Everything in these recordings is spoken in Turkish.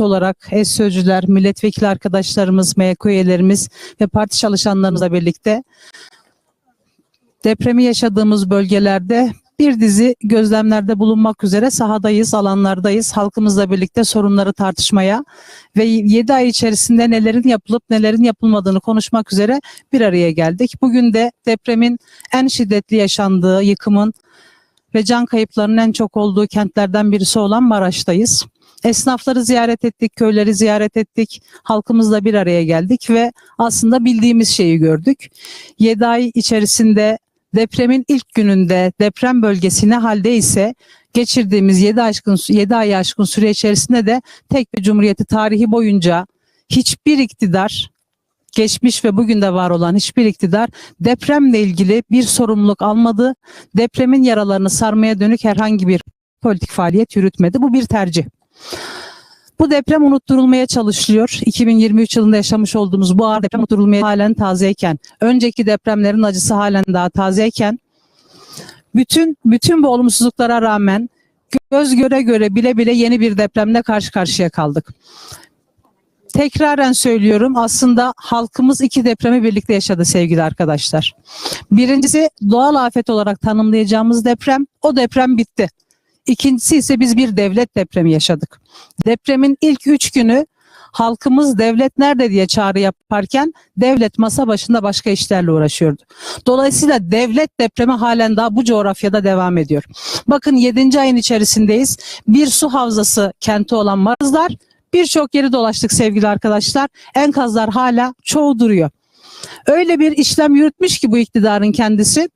olarak eş sözcüler, milletvekili arkadaşlarımız, MYK üyelerimiz ve parti çalışanlarımızla birlikte depremi yaşadığımız bölgelerde bir dizi gözlemlerde bulunmak üzere sahadayız, alanlardayız. Halkımızla birlikte sorunları tartışmaya ve 7 ay içerisinde nelerin yapılıp nelerin yapılmadığını konuşmak üzere bir araya geldik. Bugün de depremin en şiddetli yaşandığı, yıkımın ve can kayıplarının en çok olduğu kentlerden birisi olan Maraş'tayız. Esnafları ziyaret ettik, köyleri ziyaret ettik, halkımızla bir araya geldik ve aslında bildiğimiz şeyi gördük. 7 ay içerisinde depremin ilk gününde deprem bölgesi ne halde ise geçirdiğimiz 7 aşkın 7 ay aşkın süre içerisinde de tek bir cumhuriyeti tarihi boyunca hiçbir iktidar geçmiş ve bugün de var olan hiçbir iktidar depremle ilgili bir sorumluluk almadı. Depremin yaralarını sarmaya dönük herhangi bir politik faaliyet yürütmedi. Bu bir tercih. Bu deprem unutturulmaya çalışılıyor. 2023 yılında yaşamış olduğumuz bu ağır deprem unutturulmaya halen tazeyken, önceki depremlerin acısı halen daha tazeyken, bütün bütün bu olumsuzluklara rağmen göz göre göre bile bile yeni bir depremle karşı karşıya kaldık. Tekraren söylüyorum aslında halkımız iki depremi birlikte yaşadı sevgili arkadaşlar. Birincisi doğal afet olarak tanımlayacağımız deprem. O deprem bitti. İkincisi ise biz bir devlet depremi yaşadık. Depremin ilk üç günü halkımız devlet nerede diye çağrı yaparken devlet masa başında başka işlerle uğraşıyordu. Dolayısıyla devlet depremi halen daha bu coğrafyada devam ediyor. Bakın 7. ayın içerisindeyiz. Bir su havzası kenti olan Marazlar birçok yeri dolaştık sevgili arkadaşlar. Enkazlar hala çoğu duruyor. Öyle bir işlem yürütmüş ki bu iktidarın kendisi.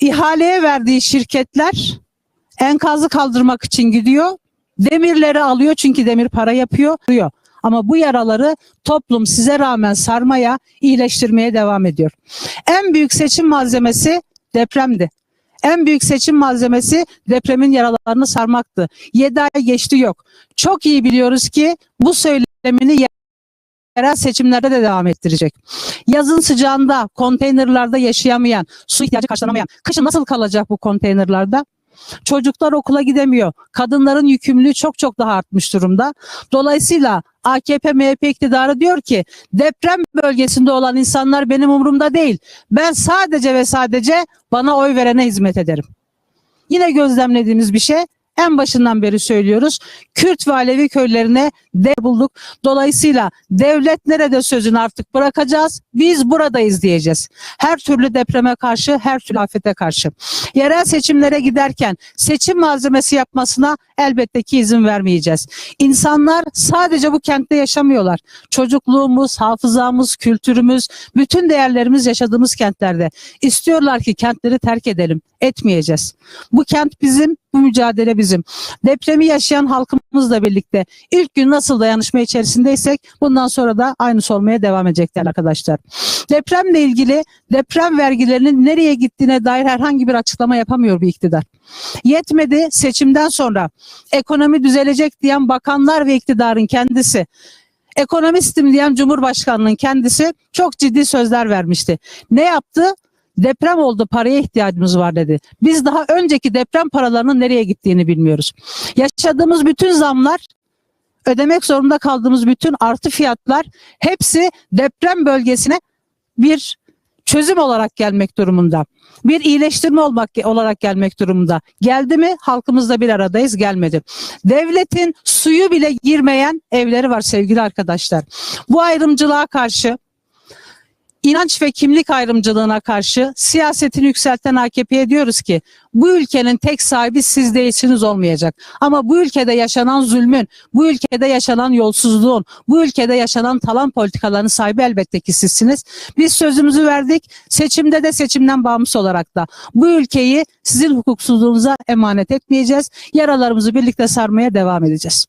İhaleye verdiği şirketler enkazı kaldırmak için gidiyor. Demirleri alıyor çünkü demir para yapıyor. Ama bu yaraları toplum size rağmen sarmaya, iyileştirmeye devam ediyor. En büyük seçim malzemesi depremdi. En büyük seçim malzemesi depremin yaralarını sarmaktı. 7 ay geçti yok. Çok iyi biliyoruz ki bu söylemini yerel seçimlerde de devam ettirecek. Yazın sıcağında konteynerlarda yaşayamayan, su ihtiyacı karşılanamayan, kışın nasıl kalacak bu konteynerlarda? Çocuklar okula gidemiyor. Kadınların yükümlülüğü çok çok daha artmış durumda. Dolayısıyla AKP MHP iktidarı diyor ki deprem bölgesinde olan insanlar benim umurumda değil. Ben sadece ve sadece bana oy verene hizmet ederim. Yine gözlemlediğimiz bir şey en başından beri söylüyoruz. Kürt ve Alevi köylerine de bulduk. Dolayısıyla devlet nerede sözünü artık bırakacağız. Biz buradayız diyeceğiz. Her türlü depreme karşı, her türlü afete karşı. Yerel seçimlere giderken seçim malzemesi yapmasına elbette ki izin vermeyeceğiz. İnsanlar sadece bu kentte yaşamıyorlar. Çocukluğumuz, hafızamız, kültürümüz, bütün değerlerimiz yaşadığımız kentlerde. İstiyorlar ki kentleri terk edelim. Etmeyeceğiz. Bu kent bizim, bu mücadele bizim. Depremi yaşayan halkımızla birlikte ilk gün nasıl dayanışma içerisindeysek bundan sonra da aynı olmaya devam edecekler arkadaşlar. Depremle ilgili deprem vergilerinin nereye gittiğine dair herhangi bir açıklama yapamıyor bir iktidar. Yetmedi seçimden sonra ekonomi düzelecek diyen bakanlar ve iktidarın kendisi ekonomistim diyen Cumhurbaşkanının kendisi çok ciddi sözler vermişti. Ne yaptı? Deprem oldu paraya ihtiyacımız var dedi. Biz daha önceki deprem paralarının nereye gittiğini bilmiyoruz. Yaşadığımız bütün zamlar ödemek zorunda kaldığımız bütün artı fiyatlar hepsi deprem bölgesine bir çözüm olarak gelmek durumunda. Bir iyileştirme olmak olarak gelmek durumunda. Geldi mi halkımızla bir aradayız gelmedi. Devletin suyu bile girmeyen evleri var sevgili arkadaşlar. Bu ayrımcılığa karşı inanç ve kimlik ayrımcılığına karşı siyasetini yükselten AKP'ye diyoruz ki bu ülkenin tek sahibi siz değilsiniz olmayacak. Ama bu ülkede yaşanan zulmün, bu ülkede yaşanan yolsuzluğun, bu ülkede yaşanan talan politikalarının sahibi elbette ki sizsiniz. Biz sözümüzü verdik. Seçimde de seçimden bağımsız olarak da bu ülkeyi sizin hukuksuzluğunuza emanet etmeyeceğiz. Yaralarımızı birlikte sarmaya devam edeceğiz.